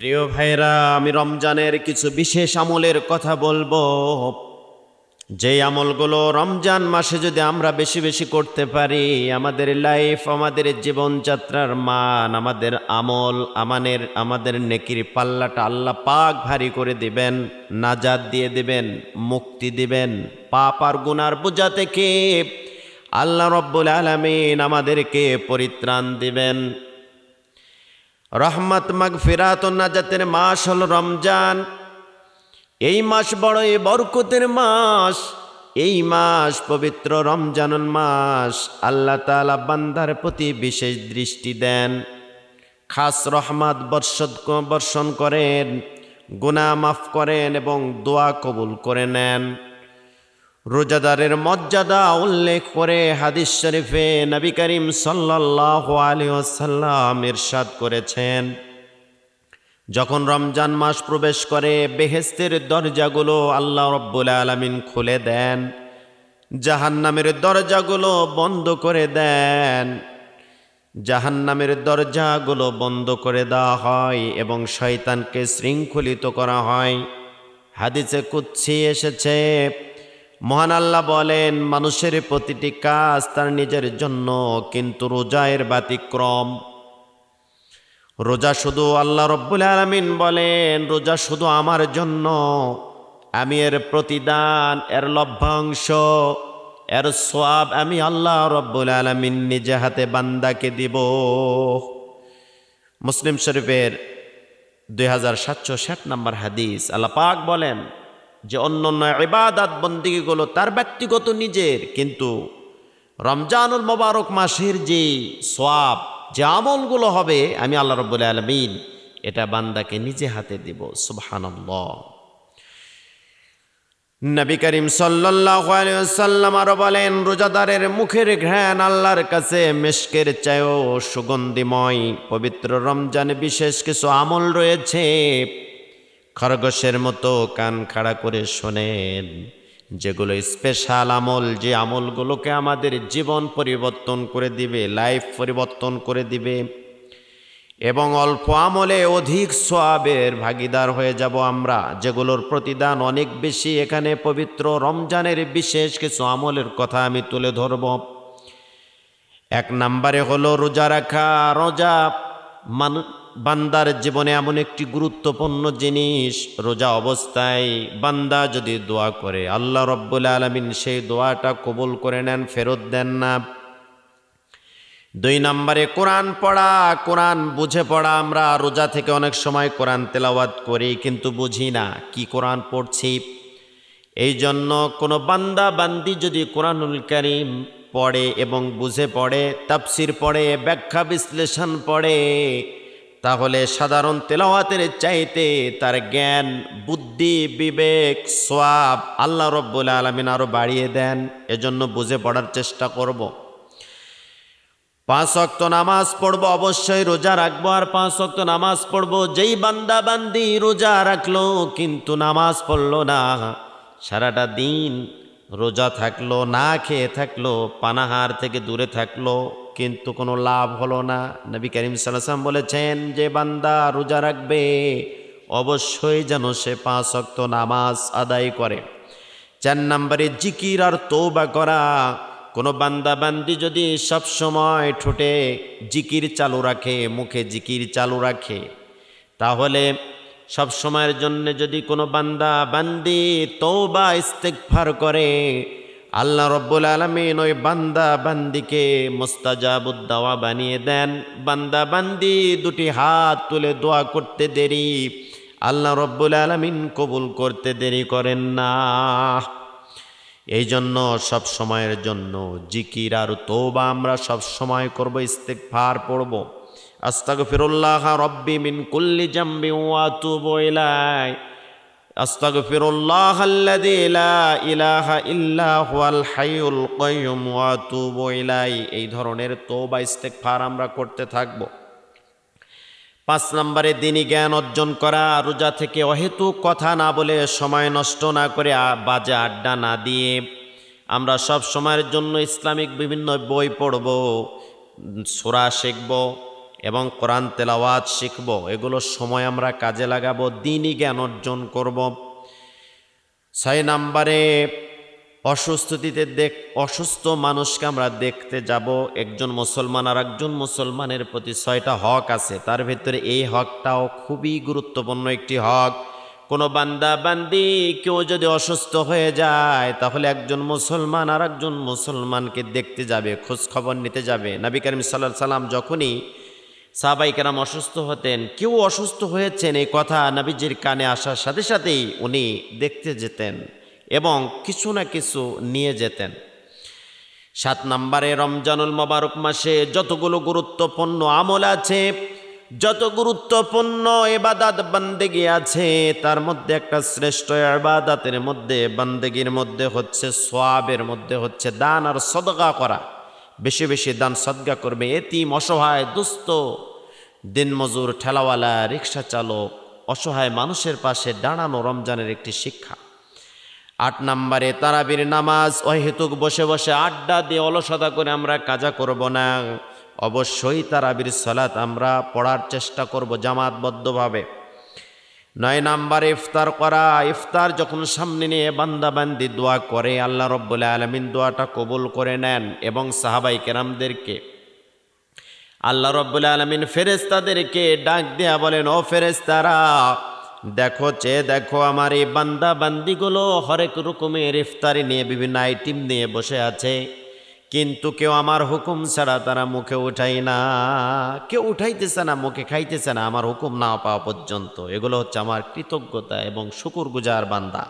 প্রিয় ভাইরা আমি রমজানের কিছু বিশেষ আমলের কথা বলব। যে আমলগুলো রমজান মাসে যদি আমরা বেশি বেশি করতে পারি, আমাদের লাইফ আমাদের জীবনযাত্রার মান, আমাদের আমল, আমানের, আমাদের নেকির পাল্লাটা আল্লাহ পাক ভারী করে দিবেন নাজাদ দিয়ে দিবেন, মুক্তি দিবেন, পাপ আর গুনার বোঝা থেকে আল্লাহ রব্বুল আলমিন আমাদেরকে পরিত্রাণ দিবেন। রহমত মাগ ফিরাত নাজাতের মাস হল রমজান। এই মাস বড়ই বরকতের মাস। এই মাস পবিত্র রমজানুল মাস। আল্লাহ তালা বান্দার প্রতি বিশেষ দৃষ্টি দেন। খাস রহমত বর্ষদ বর্ষণ করেন, গুনাহ মাফ করেন এবং দোয়া কবুল করে নেন। রোজাদারের মর্যাদা উল্লেখ করে হাদিস শরীফে নবী করিম সাল্লাহ আলী ওসাল্লাম ইরশাদ করেছেন। যখন রমজান মাস প্রবেশ করে, বেহেস্তের দরজাগুলো আল্লাহ রব্বুল আলমিন খুলে দেন, জাহান্নামের দরজাগুলো বন্ধ করে দেন, জাহান্নামের দরজাগুলো বন্ধ করে দেওয়া হয় এবং শয়তানকে শৃঙ্খলিত করা হয়। হাদিসে কুচ্ছি এসেছে মহান আল্লাহ বলেন, মানুষের প্রতিটি কাজ তার নিজের জন্য, কিন্তু রোজায়ের ব্যতিক্রম। রোজা শুধু আল্লাহ রব্বুল আলমিন বলেন, রোজা শুধু আমার জন্য, আমি এর প্রতিদান, এর লভ্যাংশ, এর সোয়াব আমি আল্লাহ রব্বুল আলমিন নিজে হাতে বান্দাকে দিব। মুসলিম শরীফের দুই হাজার সাতশো ষাট নম্বর হাদিস আল্লাহ পাক বলেন যে অন্য অন্য ইবাদাত বন্দিগিগুলো তার ব্যক্তিগত নিজের, কিন্তু রমজানুল মোবারক মাসের যে সোয়াব যে আমলগুলো হবে, আমি আল্লাহ রব্বুল আলমিন এটা বান্দাকে নিজে হাতে দিব, সুবহানাল্লাহ। নবী করিম সাল্লাম আরও বলেন, রোজাদারের মুখের ঘ্রাণ আল্লাহর কাছে, মেশকের চায়ও সুগন্ধিময়, পবিত্র রমজানে বিশেষ কিছু আমল রয়েছে। খরগোশের মতো কান খাড়া করে শোনেন, যেগুলো স্পেশাল আমল, যে আমলগুলোকে আমাদের জীবন পরিবর্তন করে দিবে লাইফ পরিবর্তন করে দিবে। এবং অল্প আমলে অধিক সোয়াবের ভাগিদার হয়ে যাব আমরা, যেগুলোর প্রতিদান অনেক বেশি। এখানে পবিত্র রমজানের বিশেষ কিছু আমলের কথা আমি তুলে ধরব। এক নম্বরে হলো রোজা রাখা, রোজা মান, বান্দার জীবনে এমন একটি গুরুত্বপূর্ণ জিনিস, রোজা অবস্থায় বান্দা যদি দোয়া করে, আল্লাহ রব্বুল আলমিন সেই দোয়াটা কবুল করে নেন, ফেরত দেন না। দুই নম্বরে, কোরআন পড়া, কোরআন বুঝে পড়া, আমরা রোজা থেকে অনেক সময় কোরআন তেলাওয়াত করি, কিন্তু বুঝি না কি কোরআন পড়ছি। এই জন্য কোনো বান্দা, বান্দি যদি কোরআনুল করিম পড়ে এবং বুঝে পড়ে, তাফসির পড়ে, ব্যাখ্যা বিশ্লেষণ পড়ে, তাহলে সাধারণ তেলাওয়াতের চাইতে তার জ্ঞান, বুদ্ধি, বিবেক, সোয়াব আল্লাহ রব্বুল আলমিন আরও বাড়িয়ে দেন এজন্য বুঝে পড়ার চেষ্টা করব। পাঁচ অক্ত নামাজ পড়ব, অবশ্যই রোজা রাখব, আর পাঁচ অক্ত নামাজ পড়ব, যেই বান্দা বান্দি রোজা রাখল, কিন্তু নামাজ পড়ল না সারাটা দিন রোজা থাকল, না খেয়ে থাকল, পানাহার থেকে দূরে থাকল, কিন্তু কোনো লাভ হলো না। নবী করিম সাল্লাম বলেছেন, যে বান্দা রোজা রাখবে, অবশ্যই যেন সে পাঁচ অক্ত নামাজ আদায় করে। চার নম্বরে, জিকির আর তৌবা করা। কোনো বান্দা বান্দি যদি সব সময় ঠোঁটে জিকির চালু রাখে, মুখে জিকির চালু রাখে, তাহলে সব সময়ের জন্য যদি কোনো বান্দা বান্দি তৌবা ইস্তেকফার করে, আল্লাহ রব্বুল আলমিন ওই বান্দা বান্দিকে মোস্তাজাবুদ্দাওয়া বানিয়ে দেন। বান্দা বান্দি দুটি হাত তুলে দোয়া করতে দেরি, আল্লাহ রব্বুল আলমিন কবুল করতে দেরি করেন না। এই জন্য সব সময়ের জন্য জিকির আর তৌবা আমরা সব সময় করব ইস্তেকফার পড়ব। আস্তাগফিরুল্লাহ রব্বি মিন কুল্লি জামবি ওয়া আতুবু ইলাই আস্তাগফিরুল্লাহ আল্লাযী লা ইলাহা ইল্লা হুয়াল হাইয়ুল কাইয়্যুম ওয়া আতুবু ইলাই এই ধরনের তওবা, ইস্তেগফার আমরা করতে থাকব। পাঁচ নম্বরে দিনী জ্ঞান অর্জন করা, রোজা থেকে অহেতুক কথা না বলে সময় নষ্ট না করে বাজে আড্ডা না দিয়ে আমরা সব সময়ের জন্য ইসলামিক বিভিন্ন বই পড়ব সোরা শিখব এবং কোরআন তেলাওয়াত শিখব। এগুলো সময় আমরা কাজে লাগাবো, দিনই জ্ঞান অর্জন করব। ছয় নাম্বারে, অসুস্থতিতে দেখ, অসুস্থ মানুষকে আমরা দেখতে যাব। একজন মুসলমান আর একজন মুসলমানের প্রতি ছয়টা হক আছে। তার ভিতরে এই হকটাও খুবই গুরুত্বপূর্ণ একটি হক। কোনো বান্দা, বান্দি, কেউ যদি অসুস্থ হয়ে যায়, তাহলে একজন মুসলমান আর একজন মুসলমানকে দেখতে যাবে, খোঁজ খবর নিতে যাবে। নবী করিম সাল্লাহ সাল্লাম যখনই সাহাবাই কেরাম অসুস্থ হতেন, কেউ অসুস্থ হয়েছেন এই কথা নবীজির কানে আসার সাথে সাথেই উনি দেখতে যেতেন এবং কিছু না কিছু নিয়ে যেতেন। সাত নম্বরে রমজানুল মোবারক মাসে যতগুলো গুরুত্বপূর্ণ আমল আছে, যত গুরুত্বপূর্ণ এবাদাত বান্দেগি আছে, তার মধ্যে একটা শ্রেষ্ঠ এবাদাতের মধ্যে, বান্দেগির মধ্যে হচ্ছে সোয়াবের মধ্যে হচ্ছে দান আর সদগা করা। বেশি বেশি দান সদগা করবে। এতিম, অসহায়, দুস্থ, দিনমজুর, ঠেলাওয়ালা, রিক্সা চালক, অসহায় মানুষের পাশে দাঁড়ানো রমজানের একটি শিক্ষা। আট নম্বরে, তারাবির নামাজ, অহেতুক বসে বসে আড্ডা দিয়ে অলসতা করে আমরা কাজা করব না। অবশ্যই তারাবির সলাত আমরা পড়ার চেষ্টা করব জামাতবদ্ধভাবে। নয় নাম্বার ইফতার করা, ইফতার যখন সামনে নিয়ে বান্দাবান্দি দোয়া করে, আল্লাহ রব্বুল আলমিন দোয়াটা কবুল করে নেন এবং সাহাবাই কেরামদেরকে, আল্লাহ রব্বুল আলমিন ফেরেস্তাদেরকে ডাক দেয়া বলেন, ও ফেরেস্তারা দেখো চে দেখো আমার এই বান্দা বান্দিগুলো হরেক রকমের ইফতারি নিয়ে, বিভিন্ন আইটেম নিয়ে বসে আছে। কিন্তু কেউ আমার হুকুম ছাড়া তারা মুখে উঠাই না। কেউ উঠাইতেছে না, মুখে খাইতেছে না, আমার হুকুম না পাওয়া পর্যন্ত। এগুলো হচ্ছে আমার কৃতজ্ঞতা এবং শুকুর গুজার বান্দা।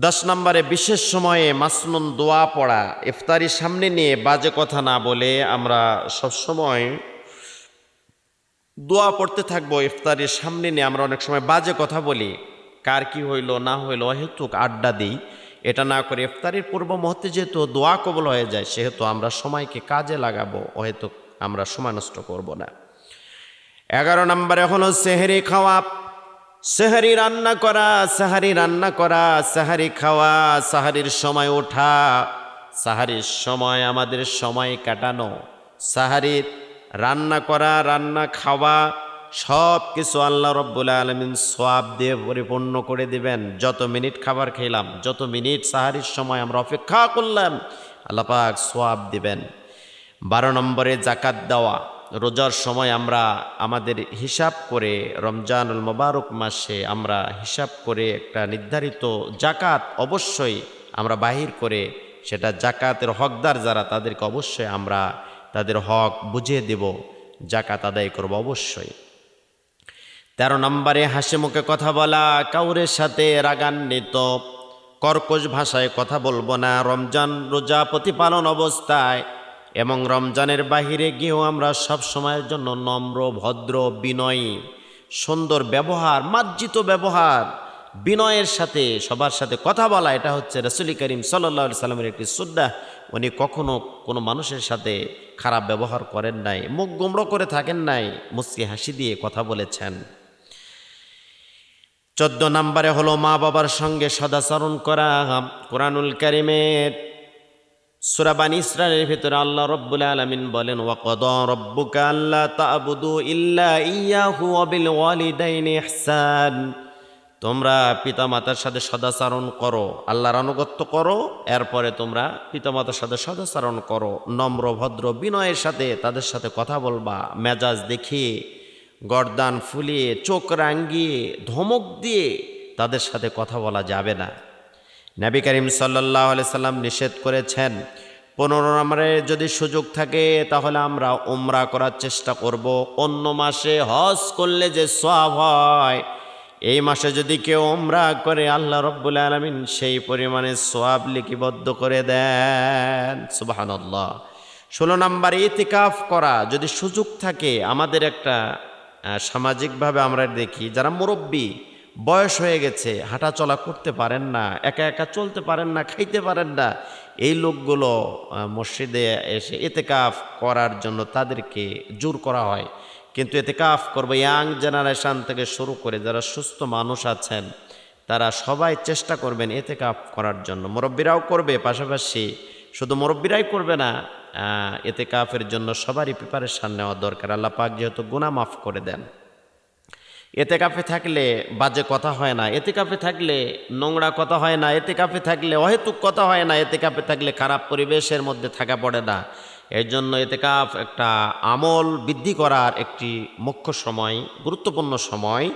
দশ নম্বরে, বিশেষ সময়ে মাসনুন দোয়া পড়া, ইফতারি সামনে নিয়ে বাজে কথা না বলে আমরা সবসময় দোয়া পড়তে থাকব, ইফতারির সামনে নিয়ে আমরা অনেক সময় বাজে কথা বলি। কার কি হইল, না হইল, অহেতুক আড্ডা দিই। এটা না করে ইফতারির পূর্ব মুহূর্তে যেহেতু দোয়া কবল হয়ে যায়, সেহেতু আমরা সময়কে কাজে লাগাবো, হয়তো আমরা সময় নষ্ট করব না। এগারো নম্বরে হলো সেহেরি খাওয়া। সেহারি রান্না করা, সাহারি রান্না করা, সাহারি খাওয়া, সাহারির সময় ওঠা। সাহারির সময় আমাদের সময় কাটানো। সাহারির রান্না করা, রান্না খাওয়া সব কিছু আল্লাহ রব্বুল আলমিন সোয়াব দিয়ে পরিপূর্ণ করে দিবেন। যত মিনিট খাবার খেলাম যত মিনিট সাহারির সময় আমরা অপেক্ষা করলাম, আল্লাহ পাক সোয়াব দিবেন। বারো নম্বরে জাকাত দেওয়া। রোজার সময় আমরা আমাদের হিসাব করে রমজানুল মোবারক মাসে আমরা হিসাব করে একটা নির্ধারিত জাকাত অবশ্যই আমরা বাহির করে, সেটা জাকাতের হকদার যারা, তাদেরকে অবশ্যই আমরা তাদের হক বুঝিয়ে দেব জাকাত আদায় করব অবশ্যই। তেরো নম্বরে হাসি মুখে কথা বলা, কাউরের সাথে রাগান্বিত। কর্কশ ভাষায় কথা বলব না, রমজান রোজা প্রতিপালন অবস্থায়। এবং রমজানের বাহিরে গিয়েও আমরা সব সময়ের জন্য নম্র, ভদ্র, বিনয়ী, সুন্দর ব্যবহার, মার্জিত ব্যবহার, বিনয়ের সাথে, সবার সাথে কথা বলা, এটা হচ্ছে রসুলি করিম সাল্লা সাল্লামের একটি শ্রদ্ধা উনি কখনো কোনো মানুষের সাথে খারাপ ব্যবহার করেন নাই, মুখ গুমড়ো করে থাকেন নাই, মুসকি হাসি দিয়ে কথা বলেছেন। চোদ্দ নম্বরে হলো মা বাবার সঙ্গে সদাচরণ করা। কোরআনুল করিমের সুরাবান ইসরায়েলের ভিতরে আল্লাহ রব্বুল আলমিন বলেন, ওয়াকদ রব্বুকা আল্লাহ তাবুদু ইল্লা ইয়াহু অবিল ওয়ালিদাইন ইহসান। তোমরা পিতামাতার সাথে সদাচরণ করো, আল্লাহর আনুগত্য করো, এরপরে তোমরা পিতামাতার সাথে সদাচরণ করো। নম্র, ভদ্র, বিনয়ের সাথে তাদের সাথে কথা বলবা, মেজাজ দেখিয়ে গরদান ফুলিয়ে, চোখ রাঙ্গিয়ে, ধমক দিয়ে তাদের সাথে কথা বলা যাবে না। নবী করিম সাল্লাহ সাল্লাম নিষেধ করেছেন, পনেরো নম্বরে যদি সুযোগ থাকে তাহলে আমরা উমরা করার চেষ্টা করব। অন্য মাসে হজ করলে যে সব হয়, এই মাসে যদি কেউ উমরা করে, আল্লাহ রব্বুল আলমিন সেই পরিমাণে সোয়াব লিপিবদ্ধ করে দেন। সুবাহান্লাহ ষোলো নম্বর, ইতিকাফ করা। যদি সুযোগ থাকে, আমাদের একটা সামাজিকভাবে আমরা দেখি যারা মুরব্বী, বয়স হয়ে গেছে হাঁটা চলা করতে পারেন না, একা একা চলতে পারেন না, খাইতে পারেন না, এই লোকগুলো মসজিদে এসে এতেকাফ করার জন্য তাদেরকে জোর করা হয়। কিন্তু এতেকাফ করব ইয়াং জেনারেশন থেকে শুরু করে যারা সুস্থ মানুষ আছেন, তারা সবাই চেষ্টা করবেন এতেকাফ করার জন্য। মুরব্বীরাও করবে, পাশাপাশি শুধু মুরব্বীরাই করবে না এতে কাফের জন্য সবারই প্রিপারেশান নেওয়া দরকার। আল্লাহ পাক যেহেতু গুনাহ মাফ করে দেন। এতে কাফে থাকলে বাজে কথা হয় না, এতে কাফে থাকলে নোংরা কথা হয় না, এতে কাফে থাকলে অহেতুক কথা হয় না, এতে কাফে থাকলে খারাপ পরিবেশের মধ্যে থাকা পড়ে না। এর জন্য এতে কাফ একটা আমল বৃদ্ধি করার একটি মুখ্য সময়, গুরুত্বপূর্ণ সময়।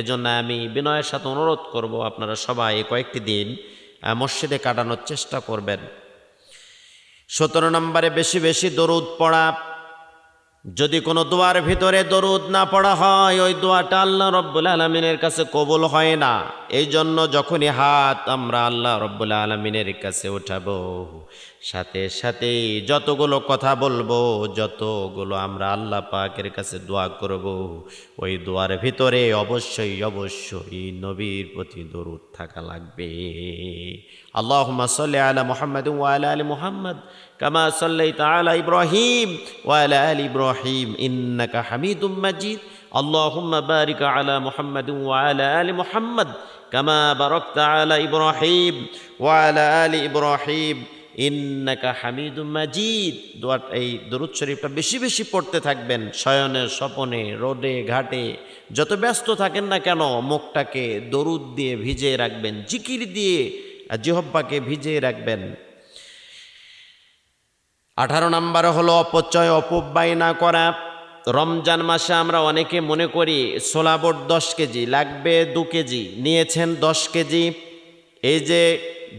এজন্য আমি বিনয়ের সাথে অনুরোধ করব, আপনারা সবাই কয়েকটি দিন মসজিদে কাটানোর চেষ্টা করবেন। সতেরো নম্বরে বেশি বেশি দরুদ পড়া যদি কোনো দোয়ার ভিতরে দরুদ না পড়া হয়, ওই দোয়াটা আল্লাহ রব্বুল আলমিনের কাছে কবুল হয় না। এই জন্য যখনই হাত আমরা আল্লাহ রব্বুল আলমিনের কাছে উঠাব, সাথে সাথে যতগুলো কথা বলব, যতগুলো আমরা আল্লাহ পাকের কাছে দোয়া করব, ওই দোয়ার ভিতরে অবশ্যই অবশ্যই নবীর প্রতি দরুদ থাকা লাগবে। আল্লাহ সাল্লি আলা মোহাম্মদ ওয়াল আলী মোহাম্মদ। কামা সাল্লাই তালা ইব্রাহিম ওয়ালা আল ইব্রাহিম ইন্নাকা হামিদুম মাজিদ। আল্লাহুম্মা বারিক আলা মুহাম্মাদ ওয়ালা আল মুহাম্মদ কামা বারাকতা আলা ইব্রাহিম ওয়ালা আল ইব্রাহিম ইন্নাকা হামিদু মাজিদ। দোয়ার এই দরুদ শরীফটা বেশি বেশি পড়তে থাকবেন, শয়নে, স্বপনে রোডে ঘাটে, যত ব্যস্ত থাকেন না কেন, মুখটাকে দরুদ দিয়ে ভিজিয়ে রাখবেন, জিকির দিয়ে জিহব্বাকে ভিজিয়ে রাখবেন। আঠারো নাম্বার হলো অপচয় অপব্যয় না করা। রমজান মাসে আমরা অনেকে মনে করি সোলাবট দশ কেজি, লাগবে দু কেজি, নিয়েছেন দশ কেজি। এই যে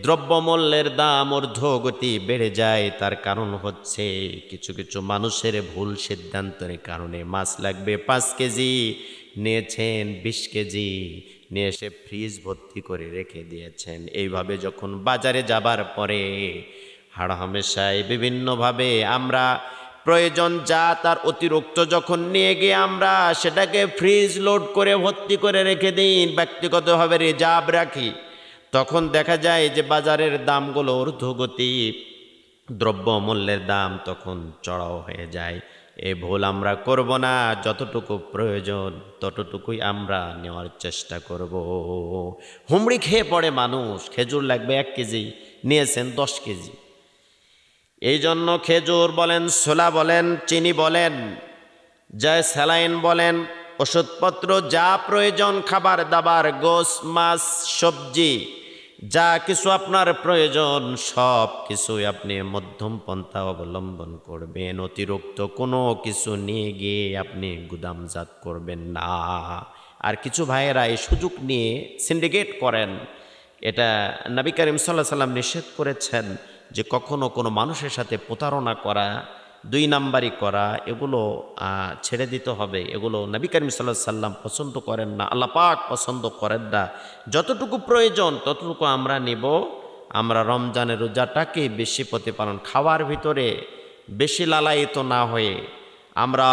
দ্রব্যমূল্যের দাম, ঊর্ধ্বগতি বেড়ে যায়, তার কারণ হচ্ছে কিছু কিছু মানুষের ভুল সিদ্ধান্তের কারণে মাছ লাগবে পাঁচ কেজি, নিয়েছেন বিশ কেজি, নিয়ে এসে ফ্রিজ ভর্তি করে রেখে দিয়েছেন। এইভাবে যখন বাজারে যাবার পরে হাড়হামেশায় বিভিন্নভাবে আমরা প্রয়োজন যা তার অতিরিক্ত যখন নিয়ে গিয়ে আমরা সেটাকে ফ্রিজ লোড করে ভর্তি করে রেখে দিই, ব্যক্তিগতভাবে রিজার্ভ রাখি, তখন দেখা যায় যে বাজারের দামগুলো ঊর্ধ্বগতি দ্রব্যমূল্যের দাম তখন চড়াও হয়ে যায়। এ ভুল আমরা করব না, যতটুকু প্রয়োজন ততটুকুই আমরা নেওয়ার চেষ্টা করব। হুমড়ি খেয়ে পড়ে মানুষ, খেজুর লাগবে এক কেজি, নিয়েছেন দশ কেজি। এই জন্য খেজুর বলেন, ছোলা বলেন, চিনি বলেন যা স্যালাইন বলেন, ওষুধপত্র, যা প্রয়োজন, খাবার দাবার, গোস, মাছ, সবজি, যা কিছু আপনার প্রয়োজন, সব কিছুই আপনি মধ্যম পন্থা অবলম্বন করবেন। অতিরিক্ত কোনো কিছু নিয়ে গিয়ে আপনি গুদামজাত করবেন না। আর কিছু ভাইয়েরা এই সুযোগ নিয়ে সিন্ডিকেট করেন। এটা নবী করিম সাল্লাহ সাল্লাম নিষেধ করেছেন। যে কখনো কোনো মানুষের সাথে প্রতারণা করা, দুই নাম্বারি করা, এগুলো ছেড়ে দিতে হবে। এগুলো নবী করিম সাল্লাহ সাল্লাম পছন্দ করেন না, আল্লাহ পাক পছন্দ করেন না। যতটুকু প্রয়োজন, ততটুকু আমরা নেব। আমরা রমজানের রোজাটাকে বেশি প্রতিপালন, খাওয়ার ভিতরে বেশি লালায়িত না হয়ে, আমরা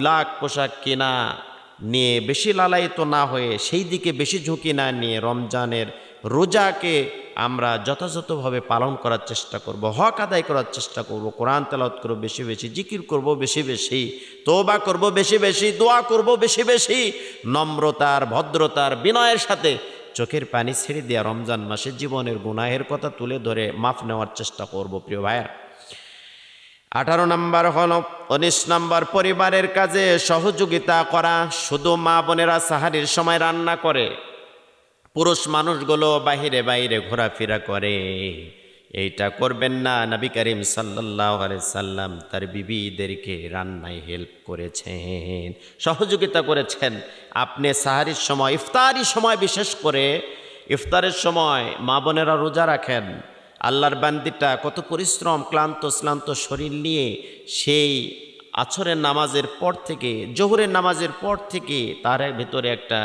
ইলাক পোশাক কেনা নিয়ে বেশি লালায়িত না হয়ে, সেই দিকে বেশি ঝুঁকি না নিয়ে রমজানের রোজাকে আমরা যথাযথভাবে পালন করার চেষ্টা করব, হক আদায় করার চেষ্টা করব, কোরআন তেলাওয়াত করব বেশি বেশি, জিকির করব বেশি বেশি তোবা করব বেশি বেশি, দোয়া করব বেশি বেশি, নম্রতার, ভদ্রতার, বিনয়ের সাথে চোখের পানি ছেড়ে দেওয়া রমজান মাসে জীবনের গুনাহের কথা তুলে ধরে মাফ নেওয়ার চেষ্টা করব, প্রিয় ভাইয়া আঠারো নম্বর হল, উনিশ নম্বর, পরিবারের কাজে সহযোগিতা করা, শুধু মা বোনেরা সাহারির সময় রান্না করে। পুরুষ মানুষগুলো বাহিরে বাইরে ঘোরাফেরা করে। এইটা করবেন না। নবী করিম সাল্লাহ সাল্লাম তার বিবিদেরকে রান্নায় হেল্প করেছেন, সহযোগিতা করেছেন। আপনি সাহারির সময় ইফতারি সময় বিশেষ করে, ইফতারের সময় মা বোনেরা রোজা রাখেন। আল্লাহর বান্দিটা কত পরিশ্রম, ক্লান্ত, শ্লান্ত শরীর নিয়ে সেই আছরের নামাজের পর থেকে, জোহরের নামাজের পর থেকে তার ভিতরে একটা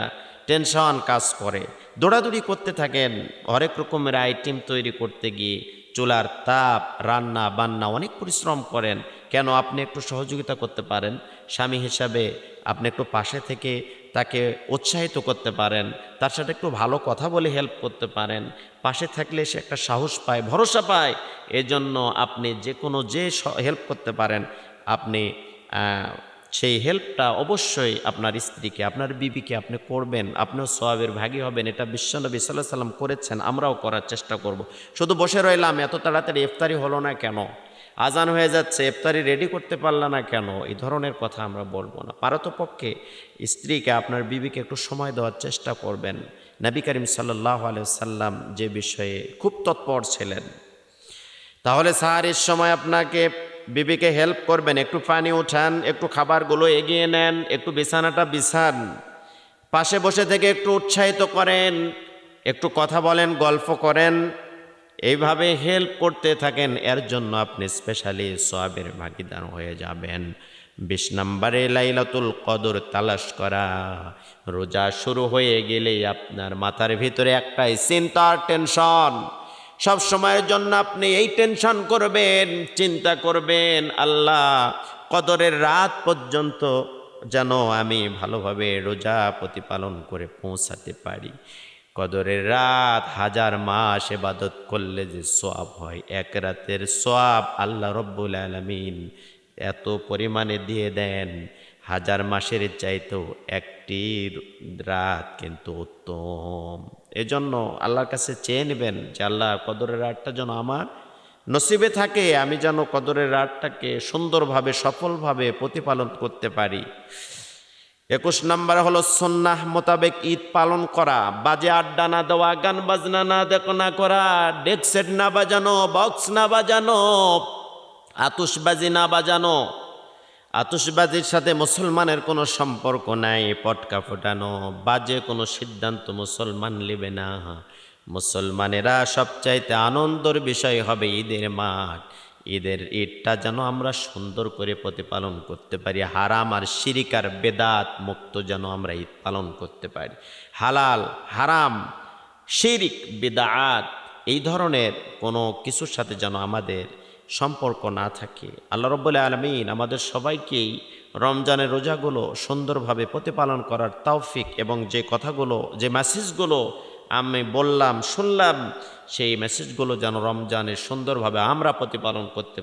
টেনশন কাজ করে। দৌড়াদৌড়ি করতে থাকেন। হরেক রকমের আইটেম তৈরি করতে গিয়ে চুলার তাপ, রান্না, বান্না অনেক পরিশ্রম করেন। কেন? আপনি একটু সহযোগিতা করতে পারেন। স্বামী হিসাবে আপনি একটু পাশে থেকে তাকে উৎসাহিত করতে পারেন। তার সাথে একটু ভালো কথা বলে হেল্প করতে পারেন। পাশে থাকলে সে একটা সাহস পায়, ভরসা পায়। এজন্য আপনি যে কোনো যে হেল্প করতে পারেন, আপনি সেই হেল্পটা অবশ্যই আপনার স্ত্রীকে, আপনার বিবিকে আপনি করবেন, আপনিও সোয়াবের ভাগী হবেন, এটা বিশ্বনবী সাল্লাহ সাল্লাম করেছেন, আমরাও করার চেষ্টা করব। শুধু বসে রইলাম, এত তাড়াতাড়ি ইফতারি হলো না কেন? আজান হয়ে যাচ্ছে, ইফতারি রেডি করতে পারল না কেন? এই ধরনের কথা আমরা বলব না। পারতপক্ষে স্ত্রীকে, আপনার বিবিকে একটু সময় দেওয়ার চেষ্টা করবেন। নবী করিম সাল্লাহ সাল্লাম যে বিষয়ে খুব তৎপর ছিলেন। তাহলে সাহারির সময় আপনাকে বিবিকে হেল্প করবেন, একটু পানি উঠান, একটু খাবারগুলো এগিয়ে নেন, একটু বিছানাটা বিছান। পাশে বসে থেকে একটু উৎসাহিত করেন, একটু কথা বলেন, গল্প করেন। এইভাবে হেল্প করতে থাকেন, এর জন্য আপনি স্পেশালি সোয়াবের ভাগিদার হয়ে যাবেন। বিশ নম্বরে লাইলাতুল কদর তালাশ করা। রোজা শুরু হয়ে গেলেই আপনার মাথার ভিতরে একটাই চিন্তার টেনশন সব সময়ের জন্য আপনি এই টেনশন করবেন, চিন্তা করবেন, আল্লাহ কদরের রাত পর্যন্ত যেন আমি ভালোভাবে রোজা প্রতিপালন করে পৌঁছাতে পারি। কদরের রাত হাজার মাস এবাদত করলে যে সোয়াব হয়, এক রাতের সোয়াব আল্লাহ রব্বুল আলমিন এত পরিমাণে দিয়ে দেন, হাজার মাসের চাইতেও একটি রাত কিন্তু উত্তম। এজন্য আল্লাহর কাছে চেয়ে নেবেন যে আল্লাহ কদরের রাতটা যেন আমার নসিবে থাকে, আমি যেন কদরের রাতটাকে সুন্দরভাবে, সফলভাবে প্রতিপালন করতে পারি। একুশ নম্বর হলো সন্ন্যাহ মোতাবেক ঈদ পালন করা। বাজে আড্ডা না দেওয়া, গান বাজনা না দেখো না করা ডেক সেট না বাজানো, বক্স না বাজানো, আতুশবাজি না বাজানো আতুশবাজির সাথে মুসলমানের কোনো সম্পর্ক নাই, পটকা ফোটানো, বাজে কোনো সিদ্ধান্ত মুসলমান নেবে না। মুসলমানেরা সবচাইতে আনন্দর বিষয় হবে ঈদের মাঠ। ঈদের ঈদটা যেন আমরা সুন্দর করে প্রতিপালন করতে পারি। হারাম আর শিরিকার বেদাত মুক্ত যেন আমরা ঈদ পালন করতে পারি। হালাল, হারাম, শিরিক, বেদাত, এই ধরনের কোনো কিছুর সাথে যেন আমাদের সম্পর্ক না থাকে। আল্লাহ রব্বুল্লাহ আলমিন আমাদের সবাইকেই রমজানের রোজাগুলো সুন্দরভাবে প্রতিপালন করার তৌফিক এবং যে কথাগুলো, যে মেসেজগুলো আমি বললাম, শুনলাম, সেই মেসেজগুলো যেন রমজানে সুন্দরভাবে আমরা প্রতিপালন করতে